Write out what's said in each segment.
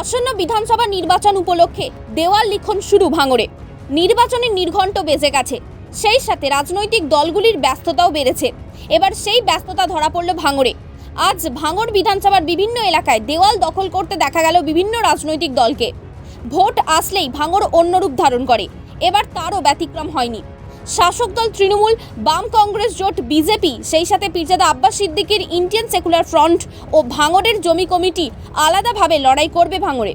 আসন্ন বিধানসভা নির্বাচন উপলক্ষে দেওয়াল লিখন শুরু ভাঙড়ে। নির্বাচনের নির্ঘণ্ট বেজে গেছে। সেই সাথে রাজনৈতিক দলগুলির ব্যস্ততাও বেড়েছে। এবার সেই ব্যস্ততা ধরা পড়ল ভাঙড়ে। আজ ভাঙড় বিধানসভার বিভিন্ন এলাকায় দেওয়াল দখল করতে দেখা গেল বিভিন্ন রাজনৈতিক দলকে। ভোট আসলেই ভাঙড় অন্য রূপ ধারণ করে। এবার তারও ব্যতিক্রম হয়নি। শাসক দল তৃণমূল বাম কংগ্রেস জোট বিজেপি সেই সাথে পীরজাদা আব্বাস সিদ্দিকীর ইন্ডিয়ান সেকুলার ফ্রন্ট ও ভাঙড়ের জমি কমিটি আলাদাভাবে লড়াই করবে ভাঙড়ে।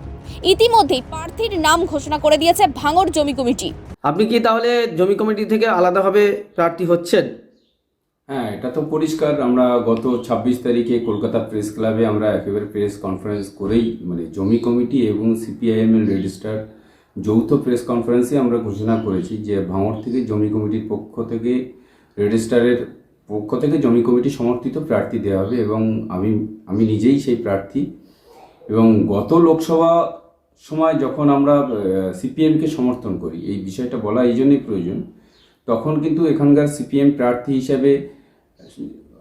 ইতিমধ্যেই প্রার্থীর নাম ঘোষণা করে দিয়েছে ভাঙড় জমি কমিটি। আপনি কি তাহলে জমি কমিটি থেকে আলাদাভাবে প্রার্থী হচ্ছেন? হ্যাঁ এটা তো পরিষ্কার। আমরা গত ছাব্বিশ তারিখে কলকাতা প্রেস ক্লাবে আমরা একেবারে প্রেস কনফারেন্স করেই মানে জমি কমিটি এবং সিপিআইএম এর রেজিস্টার যৌথ প্রেস কনফারেন্সে আমরা ঘোষণা করেছি যে ভাঙড় থেকে জমি কমিটির পক্ষ থেকে রেজিস্টারের পক্ষ থেকে জমি কমিটি সমর্থিত প্রার্থী দেওয়া হবে এবং আমি আমি নিজেই সেই প্রার্থী। এবং গত লোকসভা সময় যখন আমরা সিপিএমকে সমর্থন করি, এই বিষয়টা বলা এই জন্যই প্রয়োজন, তখন কিন্তু এখানকার সিপিএম প্রার্থী হিসেবে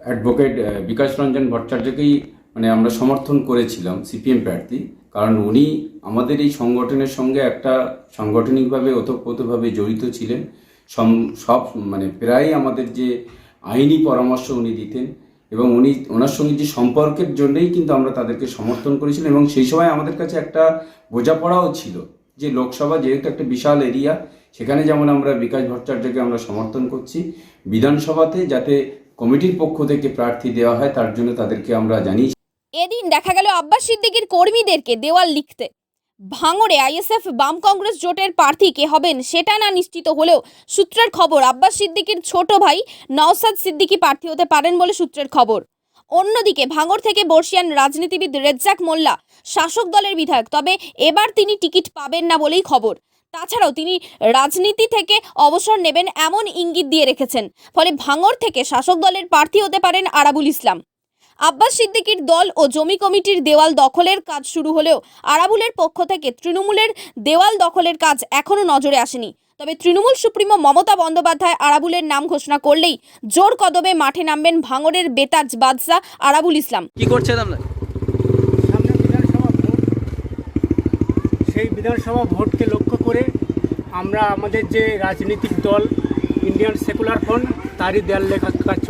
অ্যাডভোকেট বিকাশ রঞ্জন ভট্টাচার্যকেই মানে আমরা সমর্থন করেছিলাম সিপিএম প্রার্থী, কারণ উনি আমাদের এই সংগঠনের সঙ্গে একটা সাংগঠনিকভাবে ওতপ্রোতভাবে জড়িত ছিলেন। সব মানে প্রায় আমাদের যে আইনি পরামর্শ উনি দিতেন এবং উনি, ওনার সঙ্গে যে সম্পর্কের জন্যই কিন্তু আমরা তাদেরকে সমর্থন করেছিলাম এবং সেই সময় আমাদের কাছে একটা বোঝাপড়াও ছিল যে লোকসভা যেহেতু একটা বিশাল এরিয়া, সেখানে যেমন আমরা বিকাশ ভট্টাচার্যকে আমরা সমর্থন করছি, বিধানসভাতে যাতে কমিটির পক্ষ থেকে প্রার্থী দেওয়া হয় তার জন্য তাদেরকে আমরা জানিয়েছি। এদিন দেখা গেল আব্বাস সিদ্দিকীর কর্মীদেরকে দেওয়াল লিখতে। ভাঙড়ে আইএসএফ বাম কংগ্রেস জোটের প্রার্থী কে হবেন সেটা না নিশ্চিত হলেও সূত্রের খবর, আব্বাস সিদ্দিকির ছোট ভাই নওসাদ সিদ্দিকি প্রার্থী হতে পারেন বলে সূত্রের খবর। অন্যদিকে ভাঙড় থেকে বর্ষিয়ান রাজনীতিবিদ রেজ্জাক মোল্লা শাসক দলের বিধায়ক, তবে এবার তিনি টিকিট পাবেন না বলেই খবর। তাছাড়াও তিনি রাজনীতি থেকে অবসর নেবেন এমন ইঙ্গিত দিয়ে রেখেছেন, ফলে ভাঙড় থেকে শাসক দলের প্রার্থী হতে পারেন আরাবুল ইসলাম। আব্বাস সিদ্দিকীর দল ও জমি কমিটির দেওয়াল দখলের কাজ শুরু হলেও আরাবুলের পক্ষ থেকে তৃণমূলের দেওয়াল দখলের কাজ এখনও নজরে আসেনি। তবে তৃণমূল সুপ্রিমো মমতা বন্দ্যোপাধ্যায় আরাবুলের নাম ঘোষণা করলেই জোর কদমে মাঠে নামবেন ভাঙড়ের বেতাজ বাদশাহ আরাবুল ইসলাম। কি করছেন আপনার? সামনে বিধানসভা ভোট। সেই বিধানসভা ভোটকে লক্ষ্য করে আমরা আমাদের যে রাজনৈতিক দল ইন্ডিয়ান সেকুলার ফ্রন্ট তারই দেয়াল লেখা কাজ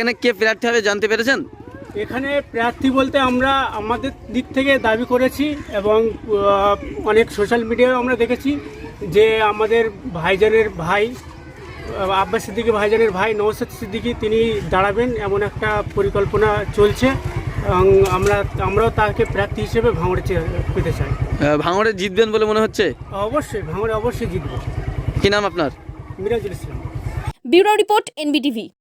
এখানে কে প্রার্থী হবে জানতে পেরেছেন? এখানে প্রার্থী বলতে আমরা আমাদের দিক থেকে দাবি করেছি এবং অনেক সোশ্যাল মিডিয়ায় আমরা দেখেছি যে আমাদের ভাইজানের ভাই আব্বাস সিদ্দিকী ভাইজানের ভাই নৌসাদ সিদ্দিকী তিনি দাঁড়াবেন এমন একটা পরিকল্পনা চলছে এবং আমরা আমরাও তাকে প্রার্থী হিসেবে ভাঙড়ে চে- পেতে চাই। ভাঙড়ে জিতবেন বলে মনে হচ্ছে? অবশ্যই ভাঙড়ে অবশ্যই জিতবে। কি নাম আপনার? Mirajul Islam. Bureau report NBTV.